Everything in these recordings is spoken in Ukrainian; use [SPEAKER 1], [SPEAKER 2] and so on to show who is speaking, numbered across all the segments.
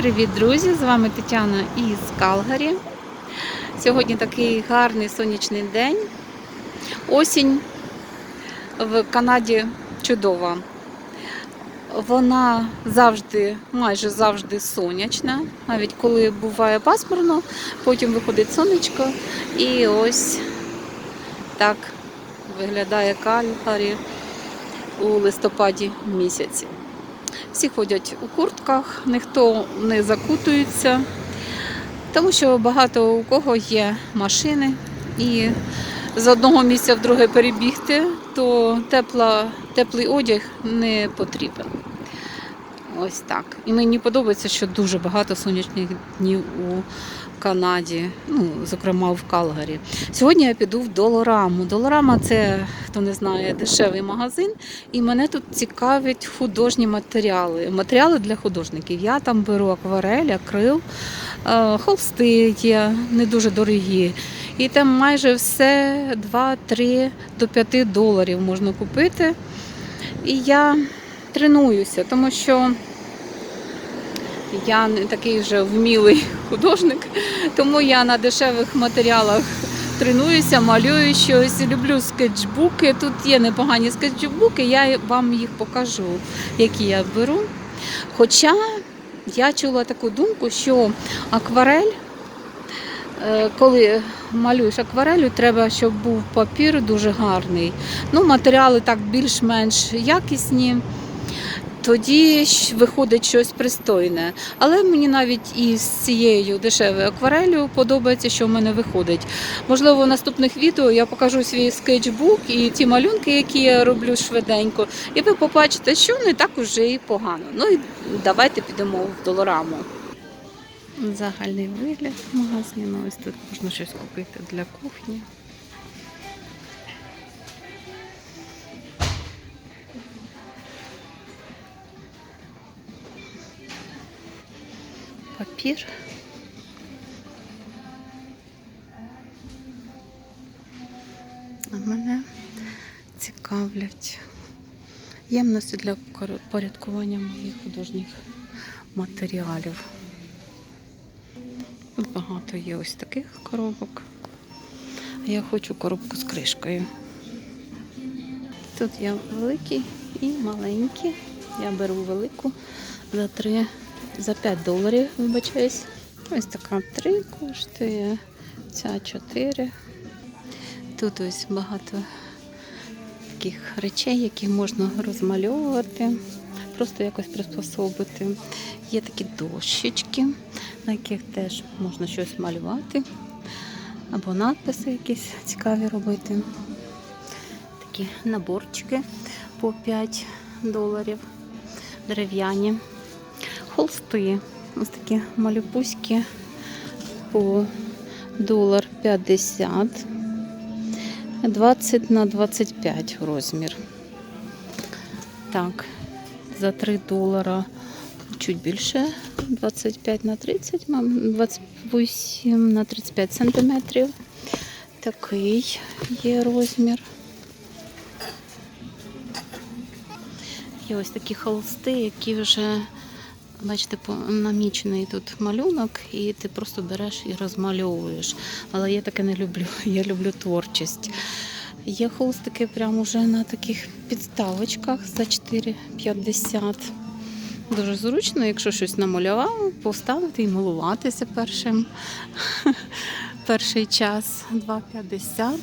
[SPEAKER 1] Привіт, друзі! З вами Тетяна із Калгарі. Сьогодні такий гарний сонячний день. Осінь в Канаді чудова. Вона завжди, майже завжди сонячна, навіть коли буває пасмурно, потім виходить сонечко. І ось так виглядає Калгарі у листопаді місяці. Всі ходять у куртках, ніхто не закутується, тому що багато у кого є машини, і з одного місця в друге перебігти, то тепла, теплий одяг не потрібен. Ось так. І мені подобається, що дуже багато сонячних днів у Канаді, ну, зокрема в Калгарі. Сьогодні я піду в Долораму. Долорама це, хто не знає, дешевий магазин, і мене тут цікавлять художні матеріали. Матеріали для художників. Я там беру акварель, акрил, е, холсти є, не дуже дорогі. І там майже все 2-3 до 5 доларів можна купити. І я тренуюся, тому що я не такий вже вмілий художник, тому я на дешевих матеріалах тренуюся, малюю щось. Люблю скетчбуки. Тут є непогані скетчбуки, я вам їх покажу, які я беру. Хоча я чула таку думку, що акварель, е, коли малюєш акварелю, треба, щоб був папір дуже гарний. Ну, матеріали так більш-менш якісні тоді виходить щось пристойне. Але мені навіть із цією дешевою акварелью подобається, що в мене виходить. Можливо, в наступних відео я покажу свій скетчбук і ті малюнки, які я роблю швиденько, і ви побачите, що не так уже і погано. Ну і давайте підемо в долораму. Загальний вигляд магазину. Ось тут можна щось купити для кухні. Папір. А мене цікавлять ємності для порядкування моїх художніх матеріалів. Багато є ось таких коробок. А я хочу коробку з кришкою. Тут є великі і маленькі. Я беру велику за 3 за 5 доларів, вибачаюсь. Ось така 3 коштує, ця 4. Тут ось багато таких речей, які можна розмальовувати, просто якось приспособити. Є такі дощечки, на яких теж можна щось малювати, або надписи якісь цікаві робити. Такі наборчики по 5 доларів, дерев'яні холсти. Ось такі малюпуські по долар 50, 20 на 25 розмір. Так, за 3 долара чуть більше, 25 на 30, мам, 28 на 35 сантиметрів. Такий є розмір. Є ось такі холсти, які вже Бачите, намічений тут малюнок, і ти просто береш і розмальовуєш. Але я таке не люблю. Я люблю творчість. Є холстики прямо вже на таких підставочках за 4,50. Дуже зручно, якщо щось намалював, поставити і милуватися першим. Перший час 2,50.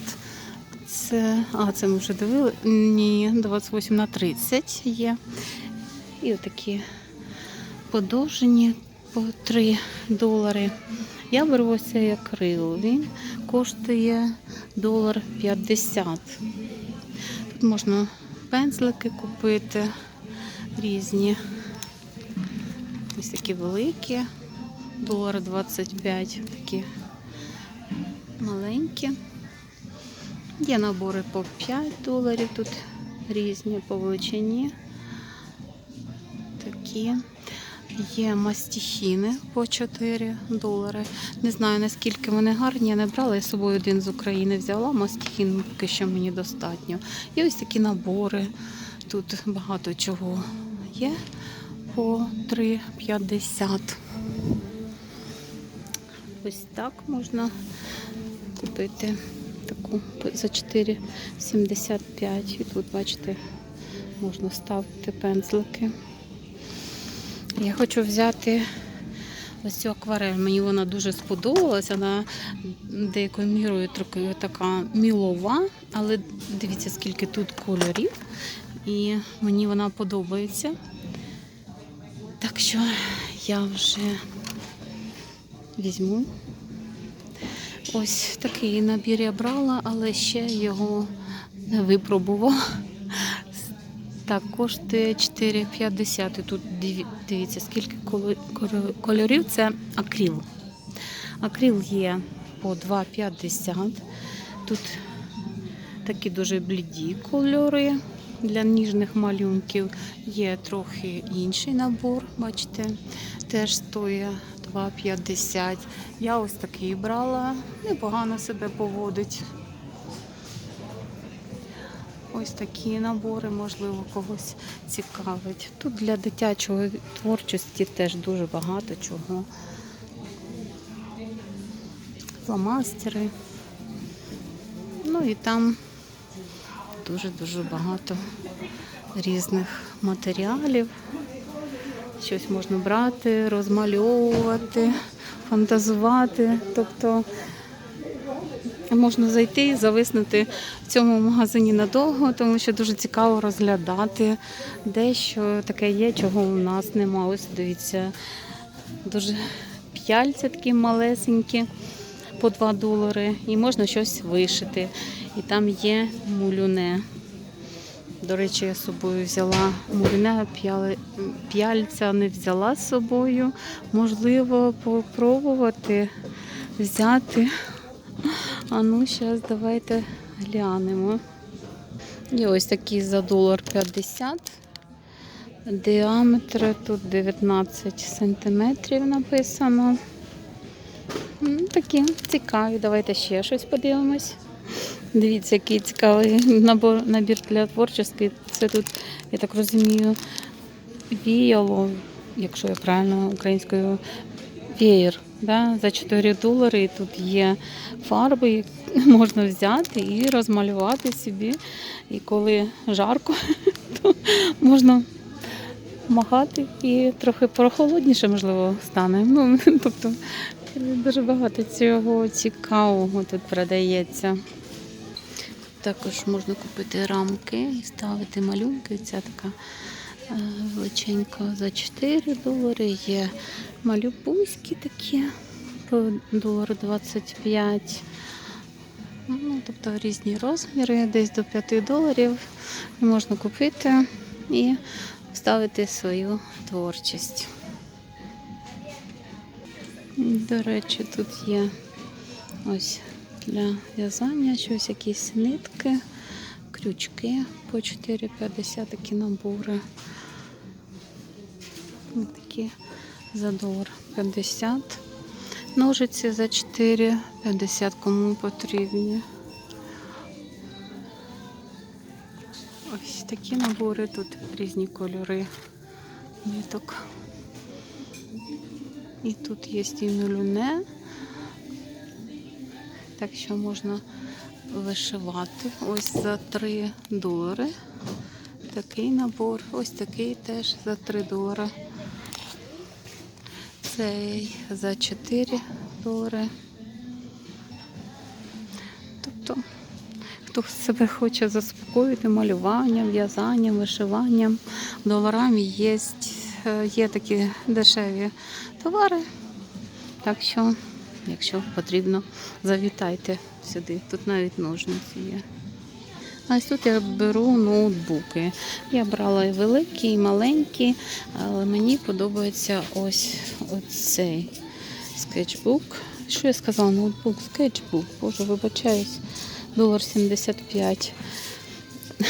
[SPEAKER 1] Це, а, це ми вже дивили. Ні, 28 на 30 є. І отакі подовжені по 3 долари. Я беру ось цей акрил. Він коштує долар 50. Тут можна пензлики купити різні. Ось такі великі, долар 25, такі маленькі. Є набори по 5 доларів, тут різні по величині. Такі. Є мастихіни по 4 долари. Не знаю наскільки вони гарні. Я не брала, я з собою один з України взяла. Мастихін поки що мені достатньо. Є ось такі набори. Тут багато чого є по 3,50. ось так можна купити таку за 4,75. І тут, бачите, можна ставити пензлики. Я хочу взяти ось цю акварель. Мені вона дуже сподобалася. Вона деякою мірою така мілова, але дивіться, скільки тут кольорів. І мені вона подобається. Так що я вже візьму. Ось такий набір я брала, але ще його не випробувала. Так, коштує 4,50. І Тут дивіться, скільки кольорів. Це акрил. Акрил є по 2,50. Тут такі дуже бліді кольори для ніжних малюнків. Є трохи інший набор, бачите, теж стоїть 2,50. Я ось такий брала, непогано себе поводить. Ось такі набори, можливо, когось цікавить. Тут для дитячої творчості теж дуже багато чого. Фломастери. Ну і там дуже-дуже багато різних матеріалів. Щось можна брати, розмальовувати, фантазувати. Тобто можна зайти і зависнути в цьому магазині надовго, тому що дуже цікаво розглядати дещо таке є, чого у нас немає. Ось дивіться, дуже п'яльця такі малесенькі по 2 долари, і можна щось вишити. І там є мулюне. До речі, я з собою взяла мулюне, п'яльця не взяла з собою. Можливо, попробувати взяти. А ну, зараз давайте глянемо. І ось такі за долар 50. Діаметр тут 19 сантиметрів написано. М, Такі цікаві. Давайте ще щось подивимось. Дивіться, який цікавий набор, набір для творчості. Це тут, я так розумію, віяло, якщо я правильно українською, веєр. Да, за 4 долари і тут є фарби, які можна взяти і розмалювати собі. І коли жарко, то можна махати і трохи прохолодніше, можливо, стане. Ну, тобто дуже багато цього цікавого тут продається. Також можна купити рамки і ставити малюнки. Ця така величенька за 4 долари. Є малюбуські такі по долар 25. Ну, тобто різні розміри, десь до 5 доларів можна купити і вставити свою творчість. До речі, тут є ось для в'язання щось, якісь нитки, крючки по 4,50 такі набори. Такі за долар 50. Ножиці за 4,50 кому потрібні. Ось такі набори, тут різні кольори ниток. І тут є і нулюне, так що можна вишивати. Ось за 3 долари. Такий набор, ось такий теж за 3 долари. Цей за 4 долари. Тобто, хто себе хоче заспокоїти малюванням, в'язанням, вишиванням, доларами є, е, є такі дешеві товари. Так що, якщо потрібно, завітайте сюди. Тут навіть ножниці є. А ось тут я беру ноутбуки. Я брала і великі, і маленькі, але мені подобається ось цей скетчбук. Що я сказала? Ноутбук, скетчбук. Боже, вибачаюсь, долар 75.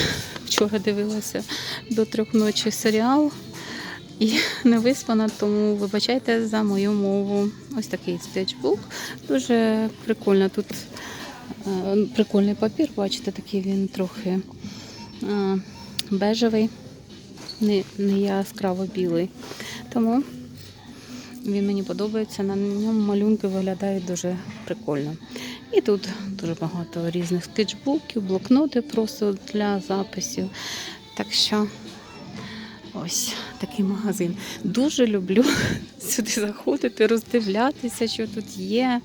[SPEAKER 1] Вчора дивилася до трьох ночі серіал і не виспана, тому вибачайте за мою мову. Ось такий скетчбук. Дуже прикольно. Тут прикольний папір, бачите, такий він трохи е, бежевий, не, не яскраво білий. Тому Він мені подобається. На ньому малюнки виглядають дуже прикольно. І тут дуже багато різних скетчбуків, блокноти просто для записів. Так що ось такий магазин. Дуже люблю сюди заходити, роздивлятися, що тут є.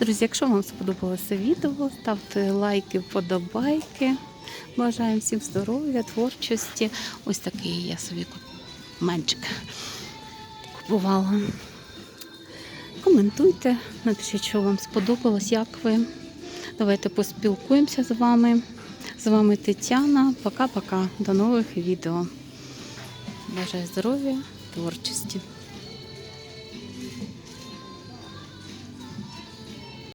[SPEAKER 1] Друзі, якщо вам сподобалося відео, ставте лайки, вподобайки. Бажаємо всім здоров'я, творчості. Ось такий я собі менчик купувала. Коментуйте, напишіть, що вам сподобалось, як ви. Давайте поспілкуємося з вами. З вами Тетяна. Пока-пока. До нових відео. Бажаю здоров'я, творчості.